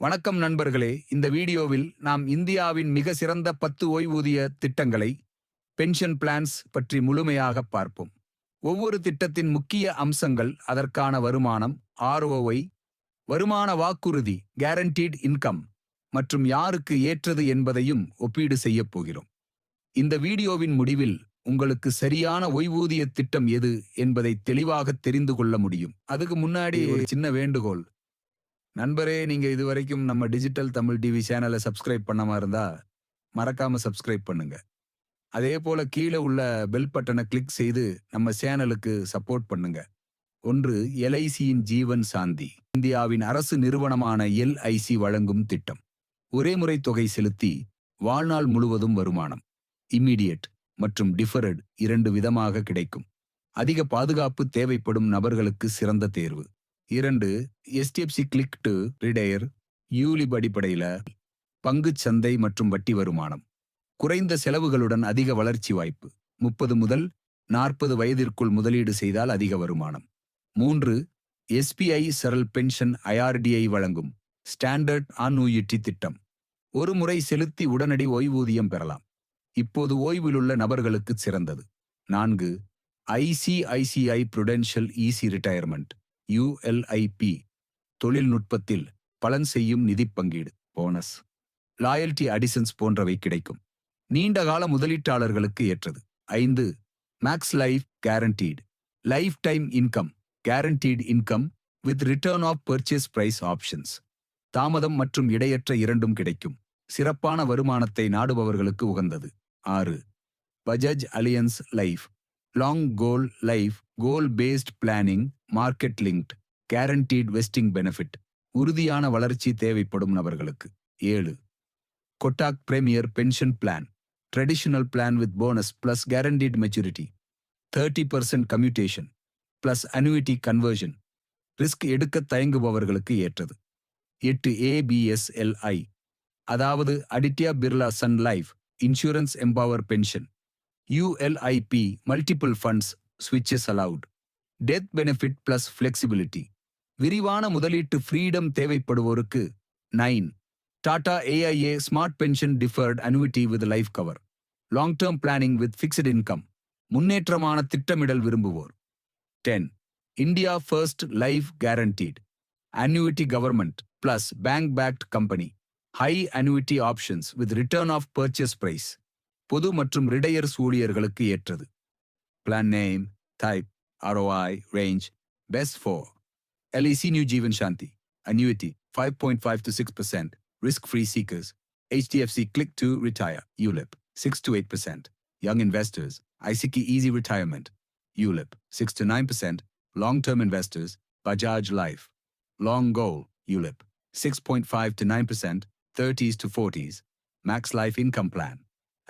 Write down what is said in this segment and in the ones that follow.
வணக்கம் நண்பர்களே. இந்த வீடியோவில் நாம் இந்தியாவின் மிக சிறந்த பத்து ஓய்வூதிய திட்டங்களை பென்ஷன் பிளான்ஸ் பற்றி முழுமையாக பார்ப்போம். ஒவ்வொரு திட்டத்தின் முக்கிய அம்சங்கள் அதற்கான வருமானம் ஆர்ஓஐ வருமான வாக்குறுதி கேரண்டீட் இன்கம் மற்றும் யாருக்கு ஏற்றது என்பதையும் ஒப்பீடு செய்யப் போகிறோம். இந்த வீடியோவின் முடிவில் உங்களுக்கு சரியான ஓய்வூதிய திட்டம் எது என்பதை தெளிவாக தெரிந்து கொள்ள முடியும். அதுக்கு முன்னாடி ஒரு சின்ன வேண்டுகோள். நண்பரே நீங்க இதுவரைக்கும் நம்ம டிஜிட்டல் தமிழ் டிவி சேனலை சப்ஸ்கிரைப் பண்ணாம இருந்தா மறக்காம சப்ஸ்கிரைப் பண்ணுங்க. அதே போல கீழே உள்ள பெல் பட்டனை கிளிக் செய்து நம்ம சேனலுக்கு சப்போர்ட் பண்ணுங்க. ஒன்று எல்ஐசியின் ஜீவன் சாந்தி இந்தியாவின் அரசு நிறுவனமான எல்ஐசி வழங்கும் திட்டம். ஒரே முறை தொகை செலுத்தி வாழ்நாள் முழுவதும் வருமானம். இம்மீடியட் மற்றும் டிஃபரட் இரண்டு விதமாக கிடைக்கும். அதிக பாதுகாப்பு தேவைப்படும் நபர்களுக்கு சிறந்த தேர்வு. இரண்டு HDFC click to retire ULIP அடிப்படையில பங்குச் சந்தை மற்றும் வட்டி வருமானம். குறைந்த செலவுகளுடன் அதிக வளர்ச்சி வாய்ப்பு. முப்பது முதல் நாற்பது வயதிற்குள் முதலீடு செய்தால் அதிக வருமானம். மூன்று எஸ்பிஐ சரல் பென்ஷன் ஐஆர்டிஐ வழங்கும் ஸ்டாண்டர்ட் ஆன்யூயிட்டி திட்டம். ஒரு முறை செலுத்தி உடனடி ஓய்வூதியம் பெறலாம். இப்போது ஓய்விலுள்ள நபர்களுக்கு சிறந்தது. நான்கு ICICI Prudential easy retirement ULIP தொழில்நுட்பத்தில் பலன் செய்யும் நிதி பங்கீடு போனஸ். லாயல்டி அடிசன்ஸ் போன்றவை கிடைக்கும். நீண்டகால முதலீட்டாளர்களுக்கு ஏற்றது. ஐந்து Max Life guaranteed. Lifetime income guaranteed income with return of purchase price options. தாமதம் மற்றும் இடையற்ற இரண்டும் கிடைக்கும். சிறப்பான வருமானத்தை நாடுபவர்களுக்கு உகந்தது. ஆறு Bajaj Allianz life. Long goal life goal based planning market linked guaranteed vesting benefit உறுதியான வளர்ச்சி தேவைப்படும் நபர்களுக்கு. ஏழு Kotak premier pension plan traditional plan with bonus plus guaranteed maturity thirty percent commutation plus annuity conversion risk எடுக்க தயங்குபவர்களுக்கு ஏற்றது. எட்டு ABSLI அதாவது Aditya Birla sun life insurance empower pension யுஎல்ஐபி multiple funds ஸ்விட்சஸ் allowed death benefit plus flexibility விரிவான முதலீட்டு freedom தேவைப்படுவோருக்கு nine Tata AIA smart pension deferred annuity with life cover long term planning with fixed income முன்னேற்றமான திட்டமிடல் விரும்புவோர் ten India first life guaranteed annuity government plus bank backed company high annuity options with return of purchase price பொது மற்றும் retirees ஊழியர்களுக்கு ஏற்றது plan name type ROI range best for LEC New Jeevan Shanti annuity 5.5 to 6% risk free seekers HDFC click to retire ULIP 6 to 8% young investors ICK easy retirement ULIP 6 to 9% long term investors Bajaj Life Long goal, ULIP, 6.5 to 9%, 30s to 40s. Max life income plan.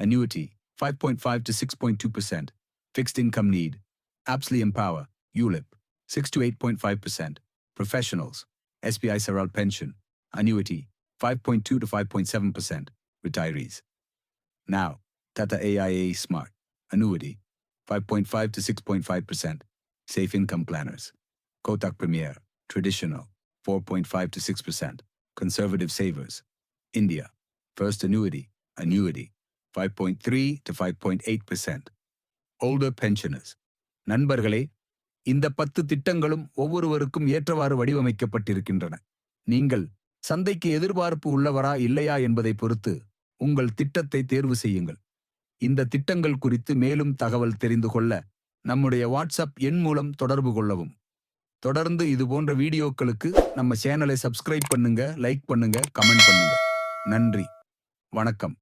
Annuity, 5.5 to 6.2%. Fixed income need. Absolutely Empower, ULIP, 6 to 8.5%. Professionals, SBI Saral Pension. Annuity, 5.2 to 5.7%. Retirees. Now, Tata AIA Smart. Annuity, 5.5 to 6.5%. Safe income planners. Kotak Premier, traditional. 4.5 to 6%. Conservative savers. India. First annuity, annuity. 5.3 to 5.8 percent. Older pensioners. நண்பர்களே இந்த பத்து திட்டங்களும் ஒவ்வொருவருக்கும் ஏற்றவாறு வடிவமைக்கப்பட்டிருக்கின்றன. நீங்கள் சந்தைக்கு எதிர்பார்ப்பு உள்ளவரா இல்லையா என்பதை பொறுத்து உங்கள் திட்டத்தை தேர்வு செய்யுங்கள். இந்த திட்டங்கள் குறித்து மேலும் தகவல் தெரிந்து கொள்ள நம்முடைய வாட்ஸ்அப் எண் மூலம் தொடர்பு கொள்ளவும். தொடர்ந்து இது போன்ற வீடியோக்களுக்கு நம்ம சேனலை சப்ஸ்கிரைப் பண்ணுங்க லைக் பண்ணுங்க கமெண்ட் பண்ணுங்க. நன்றி. வணக்கம்.